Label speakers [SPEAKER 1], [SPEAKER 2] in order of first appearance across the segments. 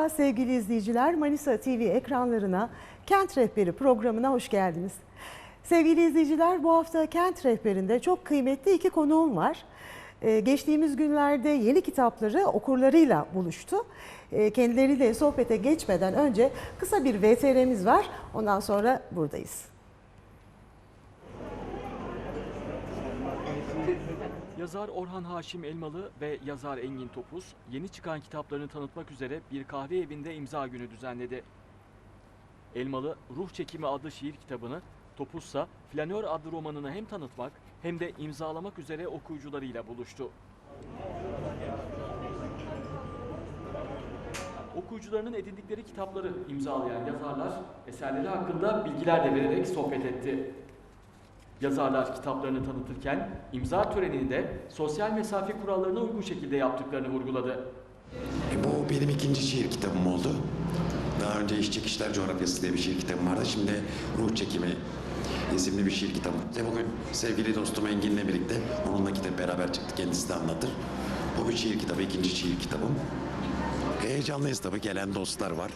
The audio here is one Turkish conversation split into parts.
[SPEAKER 1] Merhaba sevgili izleyiciler. Manisa TV ekranlarına Kent Rehberi programına hoş geldiniz. Sevgili izleyiciler bu hafta Kent Rehberi'nde çok kıymetli iki konuğum var. Ee, geçtiğimiz günlerde yeni kitapları okurlarıyla buluştu. Ee, kendileriyle sohbete geçmeden önce kısa bir VTR'miz var. Ondan sonra buradayız.
[SPEAKER 2] Yazar Orhan Haşim Elmalı ve yazar Engin Topuz yeni çıkan kitaplarını tanıtmak üzere bir kahve evinde imza günü düzenledi. Elmalı Ruh Çekimi adlı şiir kitabını, Topuzsa Flanör adlı romanını hem tanıtmak hem de imzalamak üzere okuyucularıyla buluştu. Okuyucularının edindikleri kitapları imzalayan yazarlar eserleri hakkında bilgiler de vererek sohbet etti. Yazarlar kitaplarını tanıtırken imza törenini de sosyal mesafe kurallarına uygun şekilde yaptıklarını vurguladı.
[SPEAKER 3] Bu benim ikinci şiir kitabım oldu. Daha önce İş Çekişler Coğrafyası diye bir şiir kitabım vardı. Şimdi Ruh Çekimi isimli bir şiir kitabı. İşte bugün sevgili dostum Engin'le birlikte onunla kitap beraber çıktı. Kendisi de anlatır. Bu bir şiir kitabı, ikinci şiir kitabım. Heyecanlıyız tabii. Gelen dostlar var.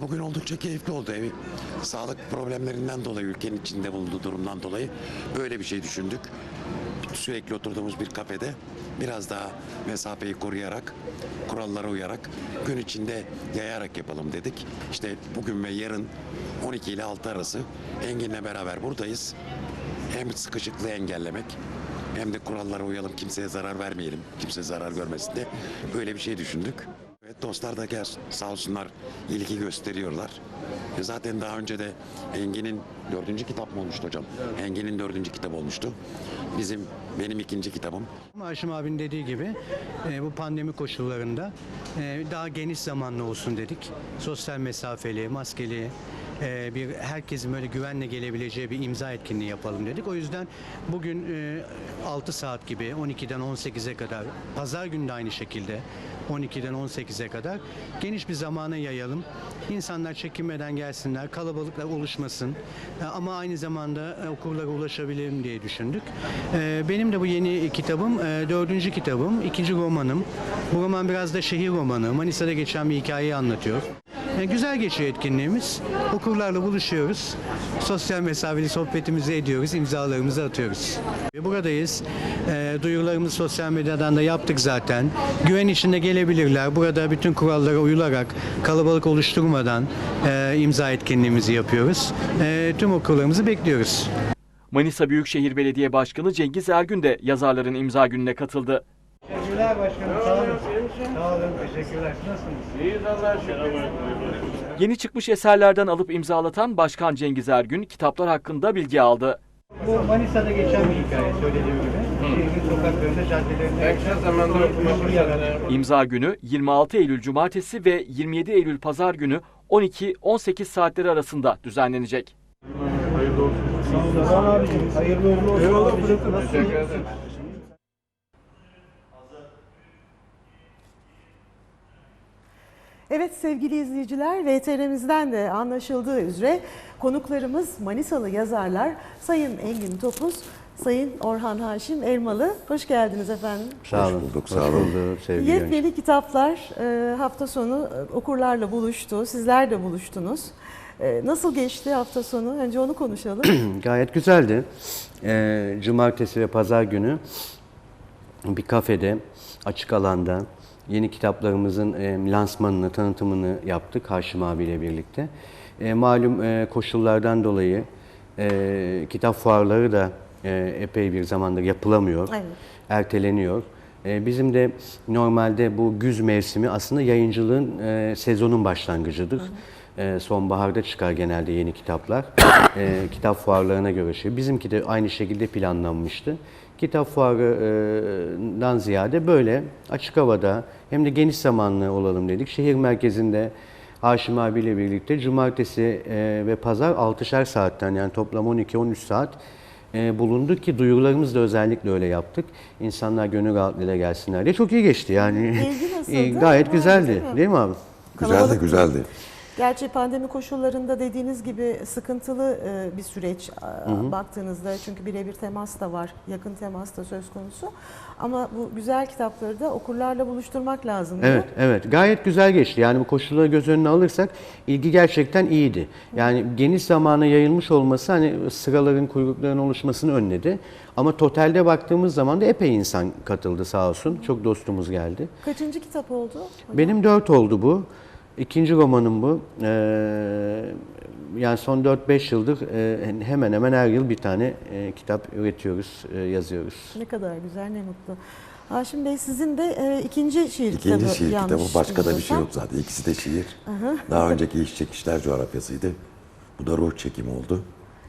[SPEAKER 3] Bugün oldukça keyifli oldu. Evi sağlık problemlerinden dolayı, ülkenin içinde bulunduğu durumdan dolayı böyle bir şey düşündük. Sürekli oturduğumuz bir kafede biraz daha mesafeyi koruyarak, kurallara uyarak, gün içinde yayarak yapalım dedik. İşte bugün ve yarın 12 ile 6 arası Engin'le beraber buradayız. Hem sıkışıklığı engellemek hem de kurallara uyalım, kimseye zarar vermeyelim, kimse zarar görmesin de böyle bir şey düşündük. Evet dostlar da gel sağ olsunlar ilgi gösteriyorlar. E zaten daha önce de Engin'in dördüncü kitap mı olmuştu hocam? Engin'in dördüncü kitap olmuştu. Bizim benim ikinci kitabım.
[SPEAKER 4] Haşim abinin dediği gibi e, bu pandemi koşullarında e, daha geniş zamanlı olsun dedik. Sosyal mesafeli, maskeli e, bir herkesin böyle güvenle gelebileceği bir imza etkinliği yapalım dedik. O yüzden bugün e, 6 saat gibi 12'den 18'e kadar, pazar günü de aynı şekilde 12'den 18'e kadar geniş bir zamana yayalım. İnsanlar çekinmeden gelsinler, kalabalıklar oluşmasın. E, Ama aynı zamanda e, okurlara ulaşabilirim diye düşündük. E, Benim de bu yeni kitabım, e, dördüncü kitabım, ikinci romanım. Bu roman biraz da şehir romanı. Manisa'da geçen bir hikayeyi anlatıyor. E, Güzel geçiyor etkinliğimiz. Okurlarla buluşuyoruz. Sosyal mesafeli sohbetimizi ediyoruz, imzalarımızı atıyoruz. Buradayız. E, Duyurularımızı sosyal medyadan da yaptık zaten. Güven içinde gelebilirler. Burada bütün kurallara uyularak, kalabalık oluşturmadan e, imza etkinliğimizi yapıyoruz. E, Tüm okurlarımızı bekliyoruz.
[SPEAKER 2] Manisa Büyükşehir Belediye Başkanı Cengiz Ergün de yazarların imza gününe katıldı.
[SPEAKER 5] Teşekkürler başkanım. Sağ olun. Sağ olun. Teşekkürler. Nasılsınız? İyiyiz Allah'a şükür.
[SPEAKER 2] Yeni çıkmış eserlerden alıp imzalatan Başkan Cengiz Ergün kitaplar hakkında bilgi aldı.
[SPEAKER 5] Bu Manisa'da geçen bir hikaye söylediğim gibi. Şehrin sokaklarında, caddelerinde.
[SPEAKER 6] Yakın zamanda üzere.
[SPEAKER 2] İmza günü 26 Eylül Cumartesi ve 27 Eylül Pazar günü 12-18 saatleri arasında düzenlenecek.
[SPEAKER 6] Hayırlı olsun.
[SPEAKER 5] Sağ olun abicim. Hayırlı uğurlu olsun.
[SPEAKER 6] Eyvallah? Teşekkür ederim.
[SPEAKER 1] Evet sevgili izleyiciler VTR'mizden de anlaşıldığı üzere konuklarımız Manisalı yazarlar Sayın Engin Topuz, Sayın Orhan Haşim Elmalı. Hoş geldiniz efendim.
[SPEAKER 7] Sağ olun.
[SPEAKER 3] bulduk, sağ
[SPEAKER 7] Hoş
[SPEAKER 3] olun.
[SPEAKER 7] sevgili genç.
[SPEAKER 1] Yepyeni kitaplar e, hafta sonu e, okurlarla buluştu. Sizler de buluştunuz. E, Nasıl geçti hafta sonu? Önce onu konuşalım.
[SPEAKER 7] Gayet güzeldi. Cumartesi ve pazar günü bir kafede, açık alanda yeni kitaplarımızın e, lansmanını, tanıtımını yaptık Haşim abiyle birlikte. E, malum e, koşullardan dolayı e, kitap fuarları da e, epey bir zamandır yapılamıyor,
[SPEAKER 1] Evet.
[SPEAKER 7] erteleniyor. E, bizim de normalde bu güz mevsimi aslında yayıncılığın e, sezonun başlangıcıdır. E, sonbaharda çıkar genelde yeni kitaplar. E, kitap fuarlarına göre şey. Bizimki de aynı şekilde planlanmıştı. Kitap fuarından ziyade böyle açık havada hem de geniş zamanlı olalım dedik. Şehir merkezinde Haşim abiyle birlikte cumartesi e, ve pazar 6'şer saatten yani toplam 12-13 saat e, bulunduk ki duyurularımızı da özellikle öyle yaptık. İnsanlar gönül rahatlığıyla gelsinler diye. Çok iyi geçti yani. Gayet güzeldi.
[SPEAKER 1] değil mi?
[SPEAKER 7] Değil mi abi?
[SPEAKER 3] Güzeldi, güzeldi.
[SPEAKER 1] Gerçi pandemi koşullarında dediğiniz gibi sıkıntılı e, bir süreç e, baktığınızda çünkü birebir temas da var, yakın temas da söz konusu. Ama bu güzel kitapları da okurlarla buluşturmak lazım.
[SPEAKER 7] Evet, evet. Gayet güzel geçti. Yani bu koşulları göz önüne alırsak ilgi gerçekten iyiydi. Yani geniş zamana yayılmış olması hani sıraların, kuyrukların oluşmasını önledi. Ama totalde baktığımız zaman da epey insan katıldı sağ olsun. Çok dostumuz geldi.
[SPEAKER 1] Kaçıncı kitap oldu? hocam?
[SPEAKER 7] Benim dört oldu bu. İkinci romanım bu. Ee, yani son 4-5 yıldır e, hemen hemen her yıl bir tane e, kitap üretiyoruz, e, yazıyoruz.
[SPEAKER 1] Ne kadar güzel, ne mutlu. Haşim Bey sizin de e, ikinci şiir kitabı
[SPEAKER 3] İkinci şiir kitabı başka da bir şey yok zaten. İkisi de şiir. Daha önceki iş çekişler coğrafyasıydı. Bu da ruh çekimi oldu.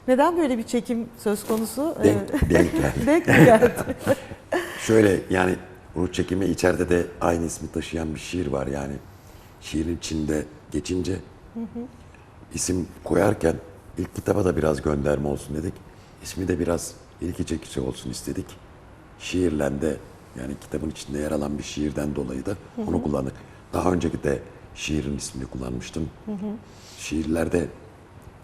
[SPEAKER 1] Neden böyle bir çekim söz konusu?
[SPEAKER 3] Denk, denk geldi.
[SPEAKER 1] denk geldi?
[SPEAKER 3] Şöyle yani ruh çekimi içeride de aynı ismi taşıyan bir şiir var yani. Şiirin içinde geçince isim koyarken ilk kitaba da biraz gönderme olsun dedik. İsmi de biraz ilgi çekici olsun istedik. Şiirle de yani kitabın içinde yer alan bir şiirden dolayı da onu kullandık. Daha önceki de şiirin ismini kullanmıştım. Şiirlerde,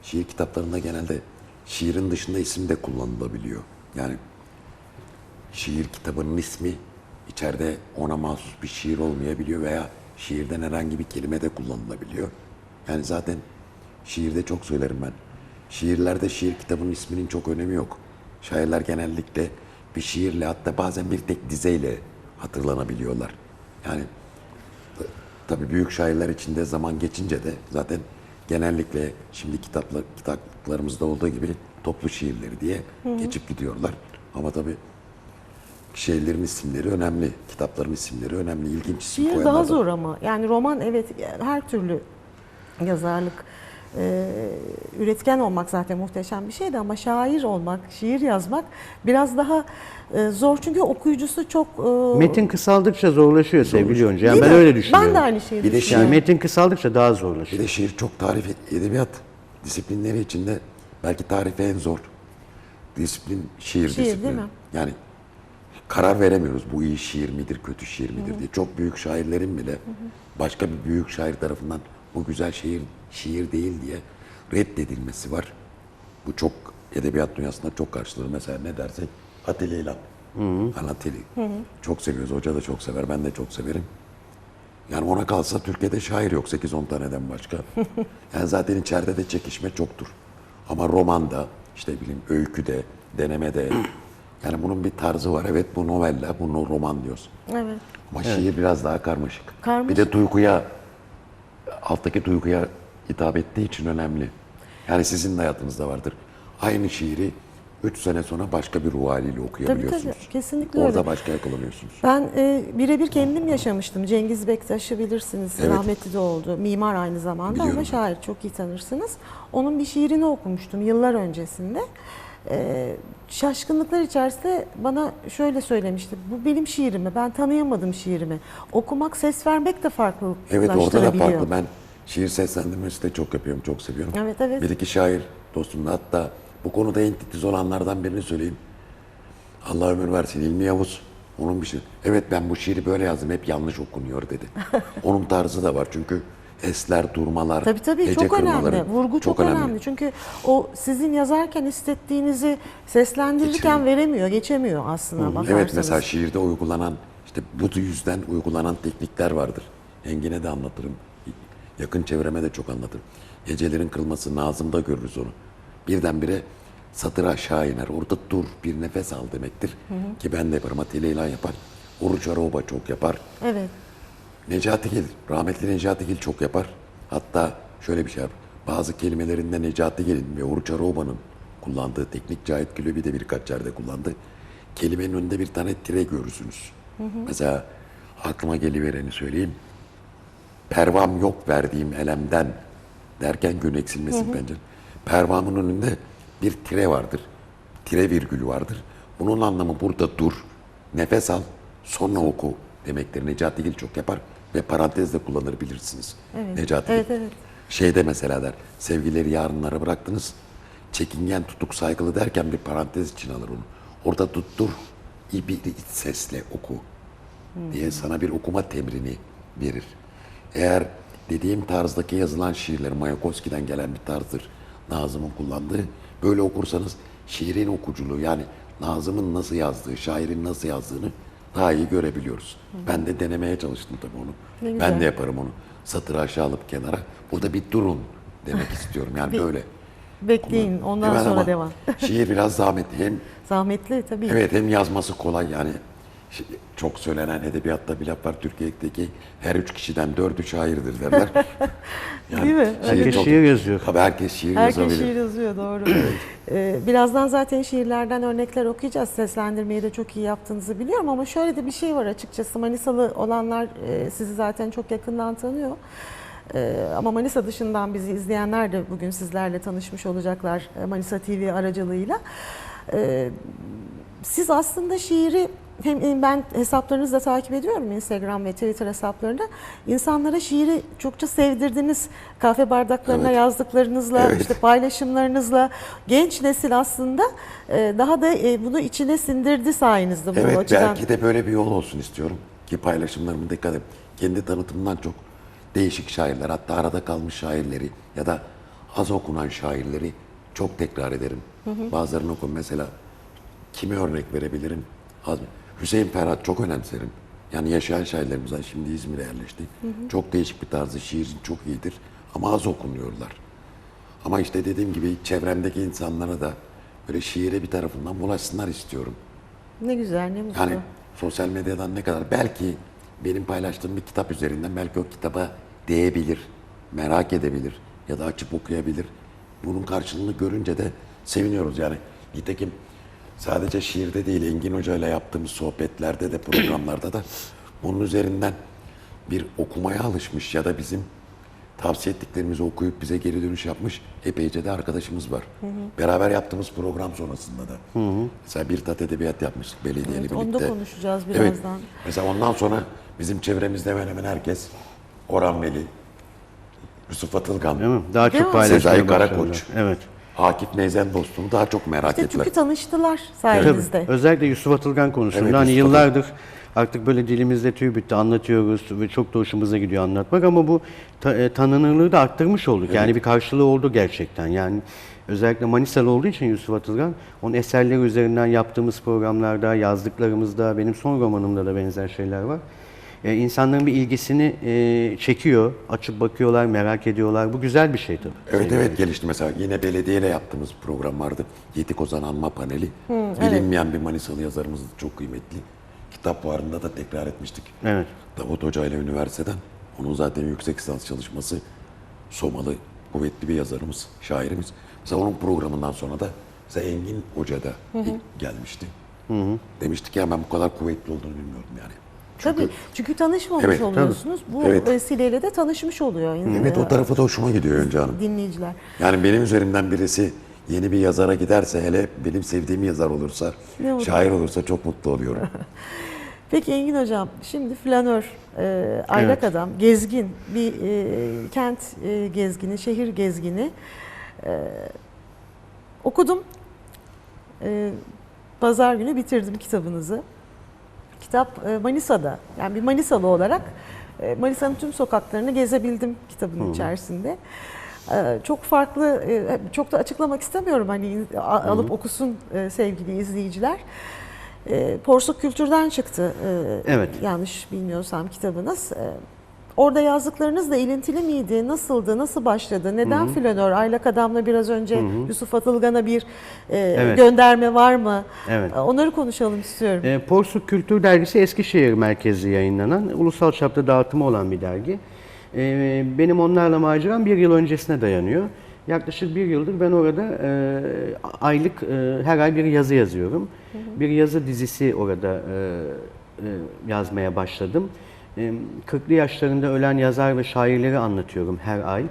[SPEAKER 3] şiir kitaplarında genelde şiirin dışında isim de kullanılabiliyor. Yani şiir kitabının ismi içeride ona mahsus bir şiir olmayabiliyor veya şiirden herhangi bir kelime de kullanılabiliyor. Yani zaten şiirde çok söylerim ben. Şiirlerde şiir kitabının isminin çok önemi yok. Şairler genellikle bir şiirle hatta bazen bir tek dizeyle hatırlanabiliyorlar. Yani t- tabii büyük şairler içinde zaman geçince de zaten genellikle şimdi kitaplar, kitaplarımızda olduğu gibi toplu şiirleri diye geçip gidiyorlar. Ama tabii şeylerin isimleri önemli, kitapların isimleri önemli, ilginç isim
[SPEAKER 1] Şiir daha
[SPEAKER 3] da-
[SPEAKER 1] zor ama. Yani roman evet her türlü yazarlık e, üretken olmak zaten muhteşem bir şeydi ama şair olmak, şiir yazmak biraz daha e, zor çünkü okuyucusu çok e,
[SPEAKER 7] Metin kısaldıkça zorlaşıyor sevgili Yonca. Yani
[SPEAKER 1] değil
[SPEAKER 7] ben
[SPEAKER 1] mi?
[SPEAKER 7] öyle düşünüyorum.
[SPEAKER 1] Ben de aynı şeyi
[SPEAKER 3] Bir de
[SPEAKER 1] düşünüyorum.
[SPEAKER 7] Yani metin kısaldıkça daha
[SPEAKER 3] Bir
[SPEAKER 7] zorlaşıyor.
[SPEAKER 3] de şiir çok tarif edebiyat disiplinleri içinde belki tarifi en zor disiplin şiir,
[SPEAKER 1] Şiir,
[SPEAKER 3] disiplini.
[SPEAKER 1] değil mi?
[SPEAKER 3] Yani karar veremiyoruz bu iyi şiir midir, kötü şiir midir diye. Çok büyük şairlerin bile başka bir büyük şair tarafından bu güzel şiir şiir değil diye reddedilmesi var. Bu çok edebiyat dünyasında çok karşılığı. Mesela ne dersek Atilla İlhan. Anatili. Çok seviyoruz. Hoca da çok sever. Ben de çok severim. Yani ona kalsa Türkiye'de şair yok 8-10 taneden başka. Yani zaten içeride de çekişme çoktur. Ama romanda, işte bileyim öyküde, denemede yani bunun bir tarzı var. Evet bu novella, bu no- roman diyoruz.
[SPEAKER 1] Evet.
[SPEAKER 3] Ama şiir biraz daha karmaşık.
[SPEAKER 1] Karmaşık.
[SPEAKER 3] Bir de duyguya, alttaki duyguya hitap ettiği için önemli. Yani sizin de hayatınızda vardır. Aynı şiiri 3 sene sonra başka bir ruh haliyle okuyabiliyorsunuz.
[SPEAKER 1] tabii, kesinlikle
[SPEAKER 3] Orada
[SPEAKER 1] öyle.
[SPEAKER 3] başka yakalanıyorsunuz.
[SPEAKER 1] Ben e, birebir kendim yaşamıştım. Cengiz Bektaş'ı bilirsiniz.
[SPEAKER 3] Evet.
[SPEAKER 1] Rahmetli de oldu. Mimar aynı zamanda ama
[SPEAKER 3] Biliyorum.
[SPEAKER 1] şair çok iyi tanırsınız. Onun bir şiirini okumuştum yıllar öncesinde. E, şaşkınlıklar içerisinde bana şöyle söylemişti. Bu benim şiirimi. Ben tanıyamadım şiirimi. Okumak, ses vermek de farklı.
[SPEAKER 3] Evet orada da farklı. Ben şiir seslendirmesi de çok yapıyorum, çok seviyorum.
[SPEAKER 1] Evet, evet.
[SPEAKER 3] Bir iki şair dostumla hatta bu konuda en titiz olanlardan birini söyleyeyim. Allah ömür versin İlmi Yavuz. Onun bir şey. Evet ben bu şiiri böyle yazdım hep yanlış okunuyor dedi. Onun tarzı da var çünkü esler, durmalar,
[SPEAKER 1] Tabii tabii
[SPEAKER 3] hece
[SPEAKER 1] çok
[SPEAKER 3] kırmaları
[SPEAKER 1] önemli. Vurgu çok, önemli. Çünkü o sizin yazarken hissettiğinizi seslendirirken
[SPEAKER 3] Geçemiyor.
[SPEAKER 1] veremiyor, geçemiyor aslında bakarsanız.
[SPEAKER 3] Evet mesela şiirde uygulanan işte bu yüzden uygulanan teknikler vardır. Engin'e de anlatırım. Yakın çevreme de çok anlatırım. Gecelerin kırılması Nazım'da görürüz onu. Birdenbire satır aşağı iner. Orada dur bir nefes al demektir. Ki ben de yaparım. Atilla İlhan yapar. Oruç Aroba çok yapar.
[SPEAKER 1] Evet.
[SPEAKER 3] Necati Gil, rahmetli Necati Gil çok yapar. Hatta şöyle bir şey yapar. Bazı kelimelerinde Necati Gil'in ve Oruç Aroba'nın kullandığı teknik Cahit Gülöbi de birkaç yerde kullandı. Kelimenin önünde bir tane tire görürsünüz. Mesela aklıma gelivereni söyleyeyim. Pervam yok verdiğim elemden derken gün eksilmesin pencere. Pervamın önünde bir tire vardır. Tire virgülü vardır. Bunun anlamı burada dur, nefes al, sonra oku demektir. Necati Gil çok yapar ve parantezle kullanır bilirsiniz.
[SPEAKER 1] Evet.
[SPEAKER 3] Necati
[SPEAKER 1] Evet, evet.
[SPEAKER 3] Şeyde mesela der, sevgileri yarınlara bıraktınız. Çekingen, tutuk, saygılı derken bir parantez için alır onu. Orada tut dur, iyi bir iç sesle oku diye sana bir okuma temrini verir. Eğer dediğim tarzdaki yazılan şiirler Mayakovski'den gelen bir tarzdır. Nazım'ın kullandığı. Böyle okursanız şiirin okuculuğu yani Nazım'ın nasıl yazdığı, şairin nasıl yazdığını daha iyi görebiliyoruz. Ben de denemeye çalıştım tabii onu. Ben de yaparım onu. Satırı aşağı alıp kenara. Burada bir durun demek istiyorum. Yani böyle.
[SPEAKER 1] Bekleyin ondan
[SPEAKER 3] Evet
[SPEAKER 1] sonra
[SPEAKER 3] ama
[SPEAKER 1] devam.
[SPEAKER 3] şiir biraz zahmetli. Hem
[SPEAKER 1] Zahmetli tabii.
[SPEAKER 3] Evet hem yazması kolay yani çok söylenen edebiyatta bir laf var Türkiye'deki her üç kişiden dördü şairdir derler. Yani
[SPEAKER 1] Değil mi?
[SPEAKER 3] şiir
[SPEAKER 7] Herkes
[SPEAKER 3] çok-
[SPEAKER 7] şiir yazıyor.
[SPEAKER 3] Tabii herkes şiir
[SPEAKER 1] Herkes
[SPEAKER 3] yazabilir.
[SPEAKER 1] şiir yazıyor doğru. Ee, birazdan zaten şiirlerden örnekler okuyacağız. Seslendirmeyi de çok iyi yaptığınızı biliyorum ama şöyle de bir şey var açıkçası. Manisalı olanlar e, sizi zaten çok yakından tanıyor. Ee, ama Manisa dışından bizi izleyenler de bugün sizlerle tanışmış olacaklar e, Manisa TV aracılığıyla. Ee, siz aslında şiiri hem ben hesaplarınızı da takip ediyorum Instagram ve Twitter hesaplarında. İnsanlara şiiri çokça sevdirdiniz. Kahve bardaklarına
[SPEAKER 3] Evet.
[SPEAKER 1] yazdıklarınızla,
[SPEAKER 3] Evet.
[SPEAKER 1] işte paylaşımlarınızla. Genç nesil aslında e, daha da e, bunu içine sindirdi sayenizde bu
[SPEAKER 3] Evet
[SPEAKER 1] açıdan.
[SPEAKER 3] belki de böyle bir yol olsun istiyorum ki paylaşımlarımı dikkat edin. Kendi tanıtımından çok değişik şairler hatta arada kalmış şairleri ya da az okunan şairleri çok tekrar ederim. Bazılarını okum mesela kime örnek verebilirim? Az- Hüseyin Ferhat çok önemserim. Yani yaşayan şairlerimizden şimdi İzmir'e yerleşti. Çok değişik bir tarzı şiirin çok iyidir ama az okunuyorlar. Ama işte dediğim gibi çevremdeki insanlara da böyle şiire bir tarafından bulaşsınlar istiyorum.
[SPEAKER 1] Ne güzel, ne mutlu.
[SPEAKER 3] Yani sosyal medyadan ne kadar belki benim paylaştığım bir kitap üzerinden belki o kitaba değebilir, merak edebilir ya da açıp okuyabilir. Bunun karşılığını görünce de seviniyoruz yani. Nitekim sadece şiirde değil Engin Hoca ile yaptığımız sohbetlerde de programlarda da bunun üzerinden bir okumaya alışmış ya da bizim tavsiye ettiklerimizi okuyup bize geri dönüş yapmış epeyce de arkadaşımız var. Beraber yaptığımız program sonrasında da. Mesela bir tat edebiyat yapmıştık belediyeyle
[SPEAKER 1] Evet,
[SPEAKER 3] birlikte.
[SPEAKER 1] onu da konuşacağız
[SPEAKER 3] Evet.
[SPEAKER 1] birazdan.
[SPEAKER 3] Mesela ondan sonra bizim çevremizde hemen hemen herkes Orhan Veli, Yusuf Atılgan,
[SPEAKER 7] Değil mi? Daha çok
[SPEAKER 3] Sezai. Karakoç.
[SPEAKER 7] Evet.
[SPEAKER 3] Akif Neyzen dostunu daha çok merak
[SPEAKER 1] İşte
[SPEAKER 3] ettiler.
[SPEAKER 1] çünkü tanıştılar
[SPEAKER 7] Tabii.
[SPEAKER 1] sayenizde.
[SPEAKER 7] Özellikle Yusuf Atılgan konusunda
[SPEAKER 3] Evet,
[SPEAKER 7] hani
[SPEAKER 3] Yusuf
[SPEAKER 7] yıllardır artık böyle dilimizde tüy bitti anlatıyoruz ve çok da hoşumuza gidiyor anlatmak ama bu ta- e, tanınırlığı da arttırmış olduk. Yani bir karşılığı oldu gerçekten. Yani özellikle Manisalı olduğu için Yusuf Atılgan onun eserleri üzerinden yaptığımız programlarda, yazdıklarımızda, benim son romanımda da benzer şeyler var. E, insanların bir ilgisini e, çekiyor, açıp bakıyorlar, merak ediyorlar. Bu güzel bir şey tabii.
[SPEAKER 3] Evet evet gelişti mesela yine belediyeyle yaptığımız program vardı. Yetik Ozan Anma paneli. Bilinmeyen bir Manisalı yazarımız çok kıymetli. Kitap fuarında da tekrar etmiştik.
[SPEAKER 7] Evet.
[SPEAKER 3] Davut Hoca ile üniversiteden. Onun zaten yüksek lisans çalışması Somalı kuvvetli bir yazarımız, şairimiz. Mesela onun programından sonra da mesela Engin Hoca da ilk gelmişti. Demişti ki ya ben bu kadar kuvvetli olduğunu bilmiyordum yani.
[SPEAKER 1] Tabii. Çünkü tanışmamış
[SPEAKER 3] Evet, tabii.
[SPEAKER 1] oluyorsunuz. Bu
[SPEAKER 3] Evet.
[SPEAKER 1] vesileyle de tanışmış oluyor.
[SPEAKER 3] Evet
[SPEAKER 1] e,
[SPEAKER 3] o tarafı da hoşuma gidiyor önce hanım.
[SPEAKER 1] dinleyiciler.
[SPEAKER 3] Yani benim üzerimden birisi yeni bir yazara giderse hele benim sevdiğim yazar olursa, şair olursa çok mutlu oluyorum.
[SPEAKER 1] Peki Engin Hocam, şimdi flanör, e, aylak
[SPEAKER 7] Evet.
[SPEAKER 1] adam, gezgin, bir e, kent e, gezgini, şehir gezgini. E, okudum. E, Pazar günü bitirdim kitabınızı. Kitap e, Manisa'da, yani bir Manisalı olarak e, Manisa'nın tüm sokaklarını gezebildim kitabın içerisinde. E, Çok farklı, çok da açıklamak istemiyorum hani alıp okusun e, sevgili izleyiciler. Porsuk Kültür'den çıktı.
[SPEAKER 7] Evet.
[SPEAKER 1] Yanlış bilmiyorsam kitabınız. Orada yazdıklarınızla ilintili miydi? Nasıldı? Nasıl başladı? Neden flanör? Aylak Adam'la biraz önce Yusuf Atılgan'a bir e,
[SPEAKER 7] Evet.
[SPEAKER 1] gönderme var mı?
[SPEAKER 7] Evet.
[SPEAKER 1] E, Onları konuşalım istiyorum.
[SPEAKER 7] E, Porsuk Kültür Dergisi Eskişehir merkezli yayınlanan, ulusal çapta dağıtımı olan bir dergi. E, benim onlarla maceram bir yıl öncesine dayanıyor. Yaklaşık bir yıldır ben orada e, aylık, e, her ay bir yazı yazıyorum. Bir yazı dizisi orada e, e, yazmaya başladım. E, 40'lı yaşlarında ölen yazar ve şairleri anlatıyorum her ay.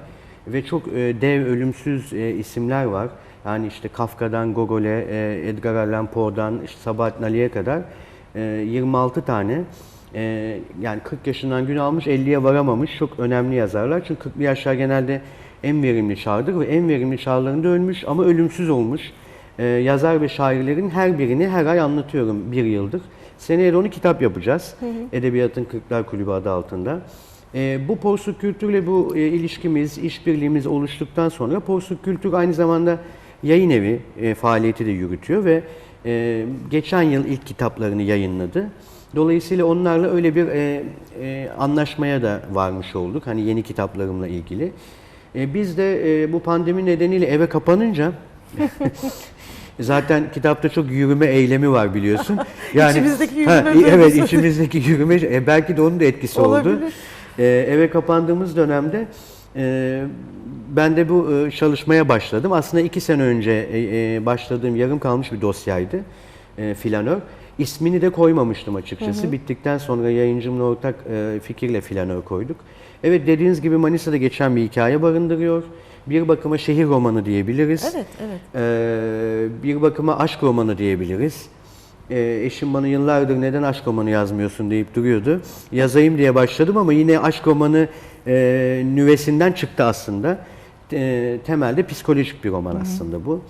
[SPEAKER 7] Ve çok e, dev, ölümsüz e, isimler var. Yani işte Kafka'dan Gogol'e, e, Edgar Allan Poe'dan işte Sabahattin Ali'ye kadar e, 26 tane yani 40 yaşından gün almış 50'ye varamamış çok önemli yazarlar. Çünkü 40'lı yaşlar genelde en verimli çağdır ve en verimli çağlarında ölmüş ama ölümsüz olmuş yazar ve şairlerin her birini her ay anlatıyorum bir yıldır. Seneye de onu kitap yapacağız. Edebiyatın Kırklar Kulübü adı altında. E, bu porsuk kültürle bu e, ilişkimiz, işbirliğimiz oluştuktan sonra porsuk kültür aynı zamanda yayın evi e, faaliyeti de yürütüyor ve e, geçen yıl ilk kitaplarını yayınladı. Dolayısıyla onlarla öyle bir e, e, anlaşmaya da varmış olduk. Hani yeni kitaplarımla ilgili. E, biz de e, bu pandemi nedeniyle eve kapanınca Zaten kitapta çok yürüme eylemi var biliyorsun.
[SPEAKER 1] İçimizdeki yürüme
[SPEAKER 7] Ha. Evet içimizdeki yürüme e, belki de onun da etkisi oldu.
[SPEAKER 1] Olabilir.
[SPEAKER 7] E, eve kapandığımız dönemde e, ben de bu e, çalışmaya başladım. Aslında iki sene önce e, e, başladığım yarım kalmış bir dosyaydı e, Filanör. İsmini de koymamıştım açıkçası. Bittikten sonra yayıncımla ortak e, fikirle Filanör koyduk. Evet dediğiniz gibi Manisa'da geçen bir hikaye barındırıyor. Bir bakıma şehir romanı diyebiliriz.
[SPEAKER 1] Evet, evet.
[SPEAKER 7] Ee, bir bakıma aşk romanı diyebiliriz. Ee, eşim bana yıllardır neden aşk romanı yazmıyorsun deyip duruyordu. Yazayım diye başladım ama yine aşk romanı e, nüvesinden çıktı aslında. E, temelde psikolojik bir roman aslında bu.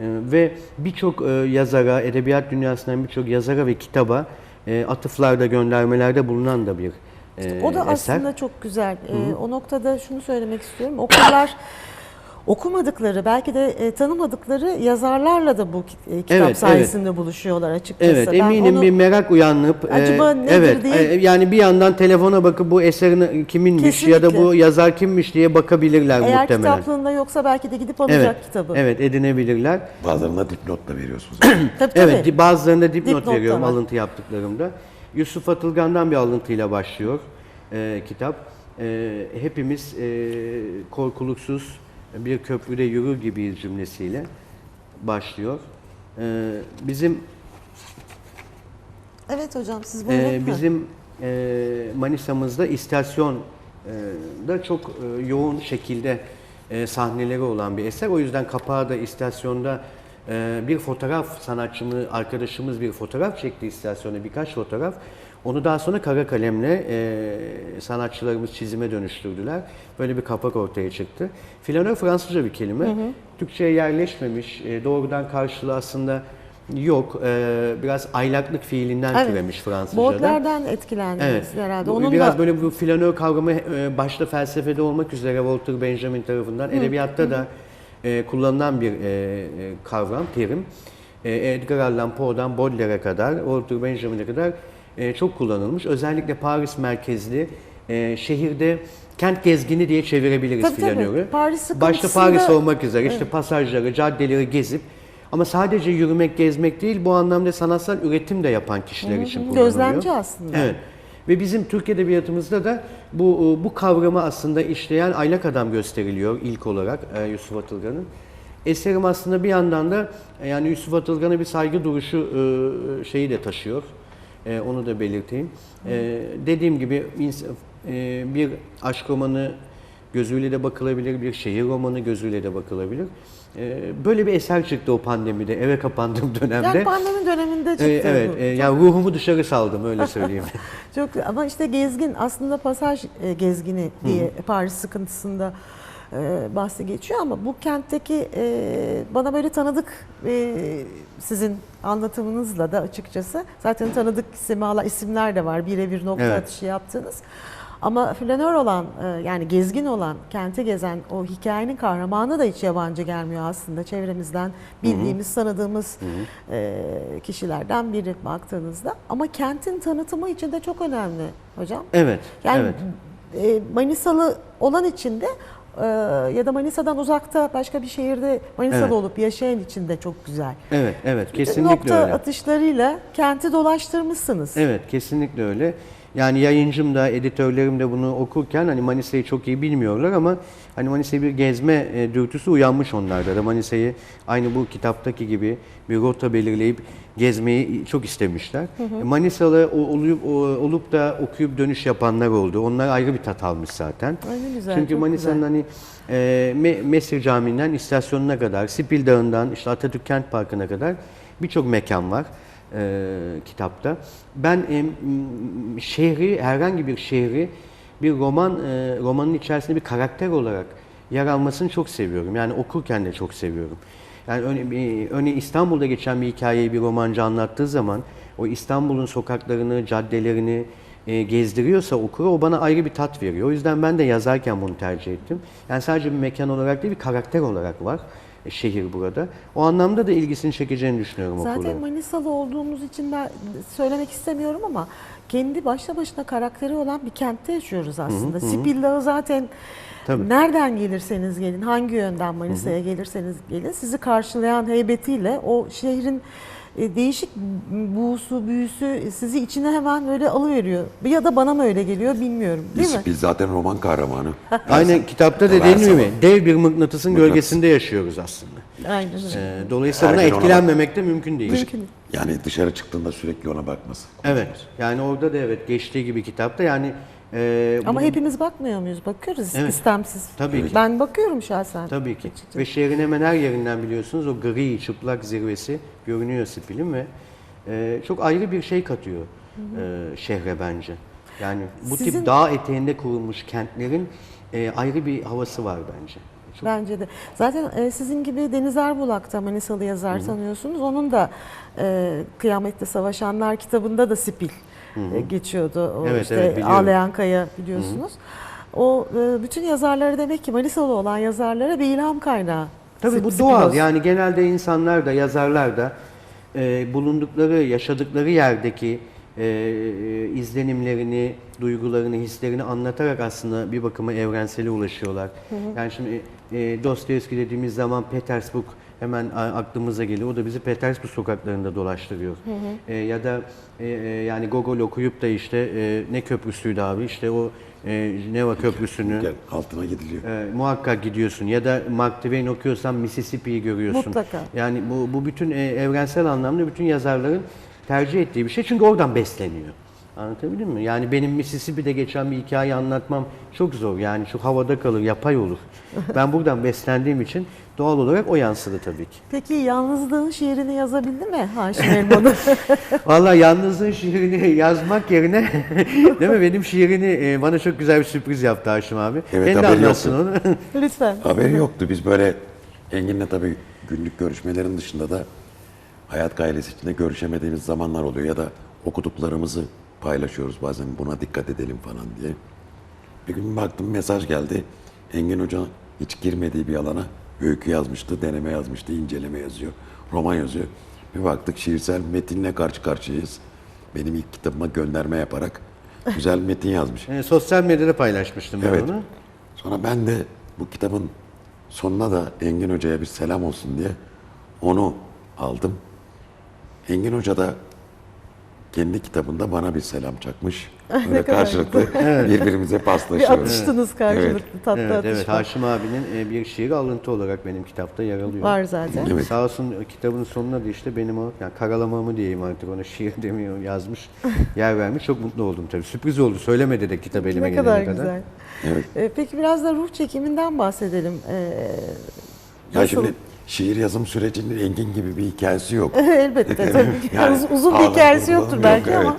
[SPEAKER 7] E, ve birçok e, yazara, edebiyat dünyasından birçok yazara ve kitaba e, atıflarda, göndermelerde bulunan da bir e,
[SPEAKER 1] O da
[SPEAKER 7] eser.
[SPEAKER 1] aslında çok güzel. Ee, o noktada şunu söylemek istiyorum. Okurlar okumadıkları, belki de e, tanımadıkları yazarlarla da bu e, kitap
[SPEAKER 7] Evet, evet.
[SPEAKER 1] sayesinde buluşuyorlar açıkçası.
[SPEAKER 7] Evet,
[SPEAKER 1] Ben
[SPEAKER 7] eminim
[SPEAKER 1] onu-
[SPEAKER 7] bir merak uyanıp
[SPEAKER 1] Acaba
[SPEAKER 7] e,
[SPEAKER 1] nedir
[SPEAKER 7] evet,
[SPEAKER 1] diye-
[SPEAKER 7] e, yani bir yandan telefona bakıp bu eserin kiminmiş ya da bu
[SPEAKER 1] Kesinlikle.
[SPEAKER 7] yazar kimmiş diye bakabilirler
[SPEAKER 1] eğer
[SPEAKER 7] muhtemelen.
[SPEAKER 1] kitaplığında yoksa belki de gidip alacak
[SPEAKER 7] Evet.
[SPEAKER 1] kitabı.
[SPEAKER 7] Evet, edinebilirler.
[SPEAKER 3] Bazılarına dipnot da veriyorsunuz.
[SPEAKER 1] Tabii, tabii.
[SPEAKER 7] Evet, bazılarında dipnot,
[SPEAKER 1] Dipnot
[SPEAKER 7] veriyorum
[SPEAKER 1] var.
[SPEAKER 7] alıntı yaptıklarımda. Yusuf Atılgan'dan bir alıntıyla başlıyor e, kitap. E, hepimiz e, korkuluksuz bir köprüde yürür gibiyiz cümlesiyle başlıyor. E, bizim
[SPEAKER 1] Evet hocam siz buyurun.
[SPEAKER 7] Ee,
[SPEAKER 1] Ha.
[SPEAKER 7] bizim e, Manisa'mızda istasyon e, da çok e, yoğun şekilde e, sahneleri olan bir eser. O yüzden kapağı da istasyonda e, bir fotoğraf sanatçımız, arkadaşımız bir fotoğraf çekti istasyona birkaç fotoğraf. Onu daha sonra kara kalemle e, sanatçılarımız çizime dönüştürdüler. Böyle bir kapak ortaya çıktı. Flanör Fransızca bir kelime. Türkçe'ye yerleşmemiş. E, doğrudan karşılığı aslında yok. E, biraz aylaklık fiilinden
[SPEAKER 1] Evet.
[SPEAKER 7] türemiş Fransızca'da.
[SPEAKER 1] Baudelaireden etkilendiniz
[SPEAKER 7] Evet.
[SPEAKER 1] herhalde. Onun
[SPEAKER 7] biraz
[SPEAKER 1] da
[SPEAKER 7] böyle bu flanör kavramı e, başta felsefede olmak üzere Walter Benjamin tarafından edebiyatta da e, kullanılan bir e, e, kavram, terim. E, Edgar Allan Poe'dan Baudelaire'e kadar, Walter Benjamin'e kadar e, çok kullanılmış. Özellikle Paris merkezli e, şehirde kent gezgini diye çevirebiliriz
[SPEAKER 1] Tabii, tabii.
[SPEAKER 7] flanörü.
[SPEAKER 1] Paris
[SPEAKER 7] Başta Paris olmak üzere işte pasajları, caddeleri gezip ama sadece yürümek, gezmek değil bu anlamda sanatsal üretim de yapan kişiler için kullanılıyor.
[SPEAKER 1] gözlemci aslında.
[SPEAKER 7] Evet. Ve bizim Türk Edebiyatı'mızda da bu bu kavramı aslında işleyen aylak adam gösteriliyor ilk olarak e, Yusuf Atılgan'ın. Eserim aslında bir yandan da e, yani Yusuf Atılgan'a bir saygı duruşu e, şeyi de taşıyor. E, onu da belirteyim. E, dediğim gibi e, bir aşk romanı gözüyle de bakılabilir, bir şehir romanı gözüyle de bakılabilir. E, böyle bir eser çıktı o pandemide, eve kapandığım dönemde.
[SPEAKER 1] yani pandemi döneminde çıktı.
[SPEAKER 7] E, evet, e, yani ruhumu dışarı saldım öyle söyleyeyim.
[SPEAKER 1] Çok ama işte gezgin aslında pasaj e, gezgini diye Paris sıkıntısında e, bahsi geçiyor ama bu kentteki e, bana böyle tanıdık e, sizin anlatımınızla da açıkçası zaten tanıdık simalar isimler de var birebir nokta
[SPEAKER 7] Evet.
[SPEAKER 1] atışı yaptığınız. Ama flanör olan e, yani gezgin olan kenti gezen o hikayenin kahramanı da hiç yabancı gelmiyor aslında çevremizden bildiğimiz tanıdığımız e, kişilerden biri baktığınızda ama kentin tanıtımı için de çok önemli hocam.
[SPEAKER 7] Evet,
[SPEAKER 1] Yani
[SPEAKER 7] evet.
[SPEAKER 1] e, Manisalı olan için de ya da Manisa'dan uzakta başka bir şehirde Manisalı
[SPEAKER 7] Evet.
[SPEAKER 1] olup yaşayan için de çok güzel.
[SPEAKER 7] Evet, evet, kesinlikle
[SPEAKER 1] Nokta
[SPEAKER 7] öyle.
[SPEAKER 1] atışlarıyla kenti dolaştırmışsınız.
[SPEAKER 7] Evet, kesinlikle öyle. Yani yayıncım da, editörlerim de bunu okurken hani Manisa'yı çok iyi bilmiyorlar ama hani Manisa'yı bir gezme e, dürtüsü uyanmış onlarda da. Manisa'yı aynı bu kitaptaki gibi bir rota belirleyip gezmeyi çok istemişler. E, Manisalı olup, olup da okuyup dönüş yapanlar oldu. Onlar ayrı bir tat almış zaten.
[SPEAKER 1] Ay güzel,
[SPEAKER 7] Çünkü Manisa'nın hani e, Me- Mesir Camii'nden istasyonuna kadar, Sipil Dağı'ndan işte Atatürk Kent Parkı'na kadar birçok mekan var e, kitapta. Ben e, şehri, herhangi bir şehri bir roman e, romanın içerisinde bir karakter olarak yer almasını çok seviyorum. Yani okurken de çok seviyorum. Yani örneğin, İstanbul'da geçen bir hikayeyi bir romancı anlattığı zaman o İstanbul'un sokaklarını, caddelerini, e, gezdiriyorsa okuru o bana ayrı bir tat veriyor. O yüzden ben de yazarken bunu tercih ettim. Yani sadece bir mekan olarak değil bir karakter olarak var şehir burada. O anlamda da ilgisini çekeceğini düşünüyorum
[SPEAKER 1] Zaten
[SPEAKER 7] okurların.
[SPEAKER 1] Manisalı olduğumuz için ben söylemek istemiyorum ama kendi başlı başına karakteri olan bir kentte yaşıyoruz aslında. Sipil Dağı zaten
[SPEAKER 7] Tabii.
[SPEAKER 1] nereden gelirseniz gelin, hangi yönden Manisa'ya gelirseniz gelin sizi karşılayan heybetiyle o şehrin değişik buğusu, büyüsü sizi içine hemen böyle alıveriyor. Ya da bana mı öyle geliyor bilmiyorum. Değil mi?
[SPEAKER 3] Biz zaten roman kahramanı.
[SPEAKER 7] Aynen kitapta dediğim gibi
[SPEAKER 3] bu.
[SPEAKER 7] dev bir mıknatısın
[SPEAKER 3] Mıknatıs.
[SPEAKER 7] gölgesinde yaşıyoruz aslında.
[SPEAKER 1] Aynen öyle.
[SPEAKER 7] E, dolayısıyla buna
[SPEAKER 3] Her ona
[SPEAKER 7] etkilenmemek de mümkün değil.
[SPEAKER 1] Mümkün.
[SPEAKER 3] Yani dışarı çıktığında sürekli ona bakması.
[SPEAKER 7] Evet. Yani orada da evet geçtiği gibi kitapta yani e,
[SPEAKER 1] Ama
[SPEAKER 7] bunun-
[SPEAKER 1] hepimiz bakmıyor muyuz? Bakıyoruz
[SPEAKER 7] Evet.
[SPEAKER 1] istemsiz.
[SPEAKER 7] Tabii ki.
[SPEAKER 1] Ben bakıyorum şahsen.
[SPEAKER 7] Tabii ki.
[SPEAKER 1] Açıkçası.
[SPEAKER 7] Ve şehrin hemen her yerinden biliyorsunuz o gri, çıplak zirvesi görünüyor Spil'in ve e, çok ayrı bir şey katıyor e, şehre bence. Yani bu
[SPEAKER 1] Sizin-
[SPEAKER 7] tip dağ eteğinde kurulmuş kentlerin e, ayrı bir havası var bence. Çok
[SPEAKER 1] Bence de. Zaten e, sizin gibi Deniz Erbulak'ta Manisalı yazar tanıyorsunuz. Onun da e, Kıyamette Savaşanlar kitabında da Sipil e, geçiyordu. O
[SPEAKER 7] Evet,
[SPEAKER 1] işte
[SPEAKER 7] evet, biliyorum.
[SPEAKER 1] Ağlayan Kaya biliyorsunuz. O e, bütün yazarları demek ki Manisalı olan yazarlara bir ilham kaynağı.
[SPEAKER 7] Tabii bu doğal. Yani genelde insanlar da yazarlar da e, bulundukları, yaşadıkları yerdeki e, e, izlenimlerini, duygularını, hislerini anlatarak aslında bir bakıma evrensele ulaşıyorlar. Yani şimdi e, Dostoyevski dediğimiz zaman Petersburg hemen aklımıza geliyor. O da bizi Petersburg sokaklarında dolaştırıyor. E, ya da e, e, yani Gogol okuyup da işte e, ne köprüsüydü abi? İşte o e, Neva Köprüsü'nü
[SPEAKER 3] Gel, altına gidiliyor.
[SPEAKER 7] e, muhakkak gidiyorsun ya da Mark Twain okuyorsan Mississippi'yi görüyorsun.
[SPEAKER 1] Mutlaka.
[SPEAKER 7] Yani bu, bu bütün e, evrensel anlamda bütün yazarların tercih ettiği bir şey çünkü oradan besleniyor. Anlatabildim mi? Yani benim Mississippi'de geçen bir hikaye anlatmam çok zor. Yani çok havada kalır, yapay olur. Ben buradan beslendiğim için doğal olarak o yansıdı tabii ki.
[SPEAKER 1] Peki yalnızlığın şiirini yazabildi mi Haşim Elmalı?
[SPEAKER 7] Vallahi yalnızlığın şiirini yazmak yerine değil mi benim şiirini e, bana çok güzel bir sürpriz yaptı Haşim abi.
[SPEAKER 3] Evet,
[SPEAKER 7] Kendi
[SPEAKER 3] haberi
[SPEAKER 7] anlatsın
[SPEAKER 3] yoktu.
[SPEAKER 7] onu.
[SPEAKER 1] Lütfen.
[SPEAKER 3] Haberi yoktu. Biz böyle Engin'le tabii günlük görüşmelerin dışında da hayat gailesi içinde görüşemediğimiz zamanlar oluyor ya da okuduklarımızı paylaşıyoruz bazen buna dikkat edelim falan diye. Bir gün baktım mesaj geldi. Engin Hoca hiç girmediği bir alana öykü yazmıştı, deneme yazmıştı, inceleme yazıyor, roman yazıyor. Bir baktık şiirsel metinle karşı karşıyayız. Benim ilk kitabıma gönderme yaparak güzel metin yazmış.
[SPEAKER 7] E, sosyal medyada paylaşmıştım ben
[SPEAKER 3] Evet.
[SPEAKER 7] onu.
[SPEAKER 3] Sonra ben de bu kitabın sonuna da Engin Hoca'ya bir selam olsun diye onu aldım. Engin Hoca da kendi kitabında bana bir selam çakmış. Böyle karşılıklı birbirimize
[SPEAKER 1] Bir
[SPEAKER 3] paslaşıyoruz.
[SPEAKER 1] atıştınız karşılıklı
[SPEAKER 3] Evet.
[SPEAKER 1] tatlı
[SPEAKER 7] Evet,
[SPEAKER 1] atışma.
[SPEAKER 7] evet. Haşim abinin e, bir şiiri alıntı olarak benim kitapta yer alıyor.
[SPEAKER 1] Var zaten.
[SPEAKER 3] Evet.
[SPEAKER 7] Sağ olsun e, kitabın sonuna da işte benim o yani karalamamı diyeyim artık ona şiir demiyor yazmış yer vermiş. Çok mutlu oldum tabii. Sürpriz oldu. Söylemedi de kitap elime
[SPEAKER 1] Ne
[SPEAKER 7] gelene
[SPEAKER 1] kadar
[SPEAKER 7] kadar.
[SPEAKER 1] güzel.
[SPEAKER 3] Evet.
[SPEAKER 1] E, Peki biraz da ruh çekiminden bahsedelim. E,
[SPEAKER 3] Ya
[SPEAKER 1] nasıl-
[SPEAKER 3] şimdi şiir yazım sürecinin Engin gibi bir hikayesi yok.
[SPEAKER 1] Elbette tabii ki.
[SPEAKER 3] Yani
[SPEAKER 1] Uz- uzun bir hikayesi yoktur
[SPEAKER 3] yok,
[SPEAKER 1] belki
[SPEAKER 3] evet.
[SPEAKER 1] ama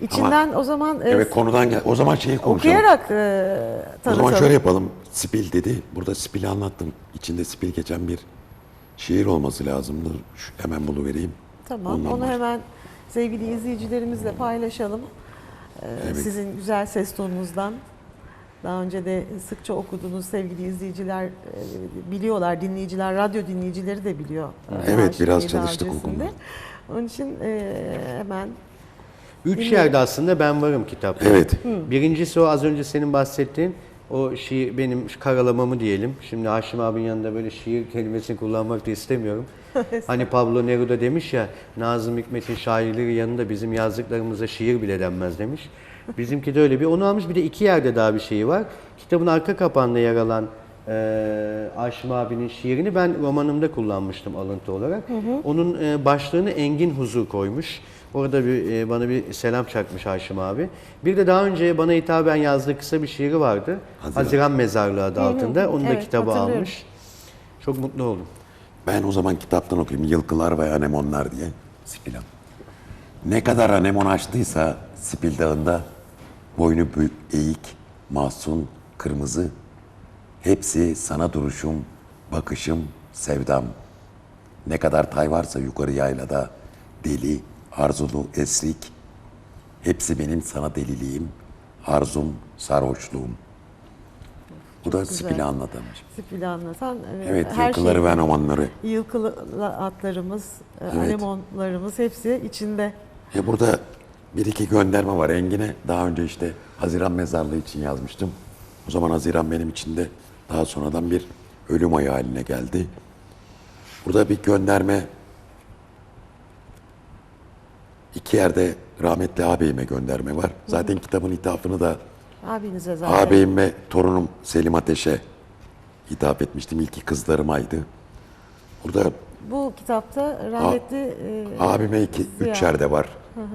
[SPEAKER 1] içinden o zaman e,
[SPEAKER 3] Evet konudan gel. O zaman şeyi konuşalım.
[SPEAKER 1] okuyarak e,
[SPEAKER 3] O
[SPEAKER 1] tanıtalım.
[SPEAKER 3] zaman şöyle yapalım. Spil dedi. Burada Spil'i anlattım. İçinde Spil geçen bir şiir olması lazımdı. Şu, hemen buluvereyim.
[SPEAKER 1] Tamam
[SPEAKER 3] Ondan
[SPEAKER 1] onu
[SPEAKER 3] baş-
[SPEAKER 1] hemen sevgili izleyicilerimizle paylaşalım. E,
[SPEAKER 3] Evet.
[SPEAKER 1] Sizin güzel ses tonunuzdan. Daha önce de sıkça okuduğunuz sevgili izleyiciler e, biliyorlar, dinleyiciler, radyo dinleyicileri de biliyor.
[SPEAKER 3] Evet, biraz çalıştık o konuda.
[SPEAKER 1] Onun için e, hemen
[SPEAKER 7] Üç yerde aslında ben varım kitapta.
[SPEAKER 3] Evet.
[SPEAKER 7] Birincisi o az önce senin bahsettiğin o şiir benim karalamamı diyelim. Şimdi Haşim abinin yanında böyle şiir kelimesini kullanmak da istemiyorum. hani Pablo Neruda demiş ya Nazım Hikmet'in şairleri yanında bizim yazdıklarımıza şiir bile denmez demiş. Bizimki de öyle bir. Onu almış bir de iki yerde daha bir şeyi var. Kitabın arka kapağında yer alan e, Haşim abinin şiirini ben romanımda kullanmıştım alıntı olarak. Onun e, başlığını Engin Huzur koymuş. Orada bir e, bana bir selam çakmış Haşim abi. Bir de daha önce bana hitaben yazdığı kısa bir şiiri vardı.
[SPEAKER 3] Haziran.
[SPEAKER 7] Haziran, Mezarlığı adı altında. Onu da
[SPEAKER 1] Evet, hatırlıyorum.
[SPEAKER 7] almış. Çok mutlu oldum.
[SPEAKER 3] Ben o zaman kitaptan okuyayım. Yılkılar ve anemonlar diye. Spil'in. Ne kadar anemon açtıysa Spil Dağı'nda boynu büyük, eğik, mahzun, kırmızı. Hepsi sana duruşum, bakışım, sevdam. Ne kadar tay varsa yukarı yaylada deli, arzulu, esrik. Hepsi benim sana deliliğim, arzum, sarhoşluğum. Bu da. Sipil'i anlatan.
[SPEAKER 1] Sipil'i anlatan. e,
[SPEAKER 3] Evet,
[SPEAKER 1] her
[SPEAKER 3] yılkıları
[SPEAKER 1] şey-
[SPEAKER 3] ve romanları.
[SPEAKER 1] Yılkılı atlarımız, e,
[SPEAKER 3] Evet.
[SPEAKER 1] alemonlarımız hepsi içinde.
[SPEAKER 3] Ya burada bir iki gönderme var Engin'e. Daha önce işte Haziran mezarlığı için yazmıştım. O zaman Haziran benim için de daha sonradan bir ölüm ayı haline geldi. Burada bir gönderme iki yerde rahmetli ağabeyime gönderme var. Zaten kitabın ithafını da
[SPEAKER 1] Abinize zaten.
[SPEAKER 3] ağabeyim ve torunum Selim Ateş'e hitap etmiştim. İlki kızlarımaydı. Burada
[SPEAKER 1] Bu kitapta rahmetli e,
[SPEAKER 3] Abime iki, üç yerde var.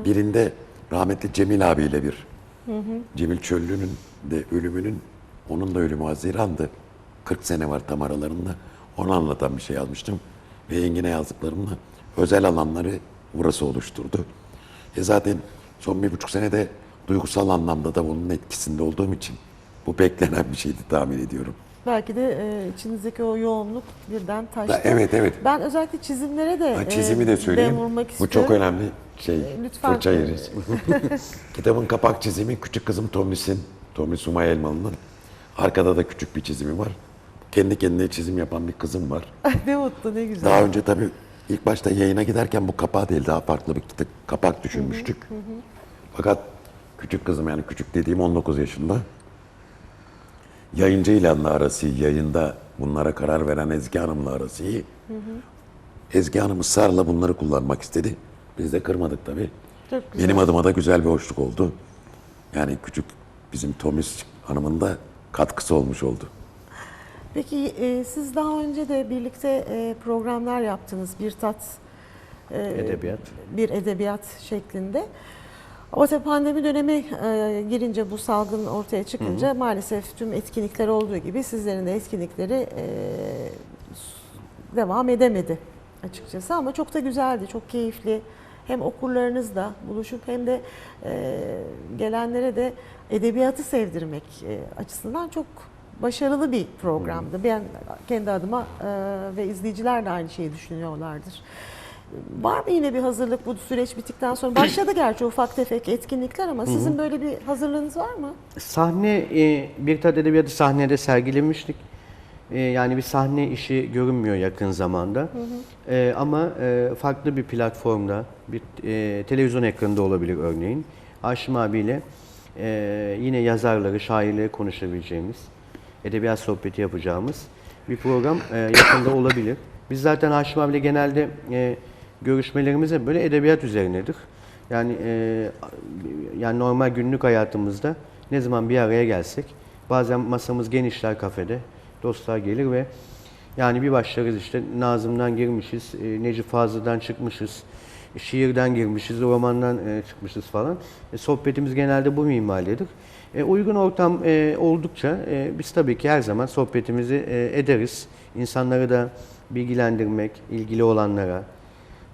[SPEAKER 3] Birinde rahmetli Cemil abiyle bir. Cemil Çöllü'nün de ölümünün, onun da ölümü Haziran'dı. 40 sene var tam aralarında. Onu anlatan bir şey yazmıştım. Ve Engin'e yazdıklarımla özel alanları burası oluşturdu. E zaten son bir buçuk senede duygusal anlamda da bunun etkisinde olduğum için bu beklenen bir şeydi tahmin ediyorum.
[SPEAKER 1] belki de e, içinizdeki o yoğunluk birden taştı.
[SPEAKER 3] Da- evet evet.
[SPEAKER 1] Ben özellikle çizimlere de
[SPEAKER 3] Ha, çizimi
[SPEAKER 1] e,
[SPEAKER 3] de söyleyeyim.
[SPEAKER 1] dem vurmak
[SPEAKER 3] Bu
[SPEAKER 1] istiyorum.
[SPEAKER 3] çok önemli şey.
[SPEAKER 1] lütfen.
[SPEAKER 3] Fırça yeriz. Kitabın kapak çizimi küçük kızım Tomis'in, Tomis Umay Elmalı'nın. Arkada da küçük bir çizimi var. Kendi kendine çizim yapan bir kızım var.
[SPEAKER 1] ne mutlu ne güzel.
[SPEAKER 3] Daha önce tabii ilk başta yayına giderken bu kapağı değil daha farklı bir kitap, kapak düşünmüştük. Fakat küçük kızım yani küçük dediğim 19 yaşında. Yayıncı ilanla arası yayında bunlara karar veren Ezgi Hanım'la arası. Ezgi Hanım ısrarla bunları kullanmak istedi. Biz de kırmadık tabii.
[SPEAKER 1] Çok güzel.
[SPEAKER 3] Benim adıma da güzel bir hoşluk oldu. Yani küçük bizim Tomis Hanım'ın da katkısı olmuş oldu.
[SPEAKER 1] Peki e, siz daha önce de birlikte e, programlar yaptınız. Bir tat e,
[SPEAKER 7] Edebiyat.
[SPEAKER 1] bir edebiyat şeklinde. Ama tabii pandemi dönemi e, girince bu salgın ortaya çıkınca maalesef tüm etkinlikler olduğu gibi sizlerin de etkinlikleri e, devam edemedi açıkçası ama çok da güzeldi, çok keyifli. Hem okurlarınızla buluşup hem de e, gelenlere de edebiyatı sevdirmek e, açısından çok başarılı bir programdı. Ben kendi adıma e, ve izleyiciler de aynı şeyi düşünüyorlardır. Var mı yine bir hazırlık bu süreç bittikten sonra? Başladı gerçi ufak tefek etkinlikler ama sizin böyle bir hazırlığınız var mı?
[SPEAKER 7] Sahne, e, bir tat edebiyatı sahnede sergilemiştik. E, yani bir sahne işi görünmüyor yakın zamanda. E, ama e, farklı bir platformda, bir e, televizyon ekranında olabilir örneğin. Haşim abiyle e, yine yazarları, şairleri konuşabileceğimiz, edebiyat sohbeti yapacağımız bir program e, yakında olabilir. Biz zaten Haşim abiyle genelde e, görüşmelerimiz hep böyle edebiyat üzerinedir. Yani e, yani normal günlük hayatımızda ne zaman bir araya gelsek bazen masamız genişler kafede. Dostlar gelir ve yani bir başlarız işte Nazım'dan girmişiz, e, Necip Fazıl'dan çıkmışız, şiirden girmişiz, romandan e, çıkmışız falan. E, sohbetimiz genelde bu minvaldedir. E, uygun ortam e, oldukça e, biz tabii ki her zaman sohbetimizi e, ederiz. İnsanları da bilgilendirmek, ilgili olanlara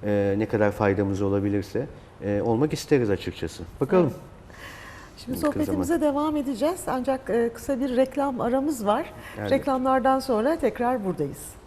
[SPEAKER 7] e, ne kadar faydamız olabilirse e, olmak isteriz açıkçası. Bakalım.
[SPEAKER 1] Şimdi sohbetimize devam edeceğiz ancak e, kısa bir reklam aramız var.
[SPEAKER 7] Evet.
[SPEAKER 1] Reklamlardan sonra tekrar buradayız.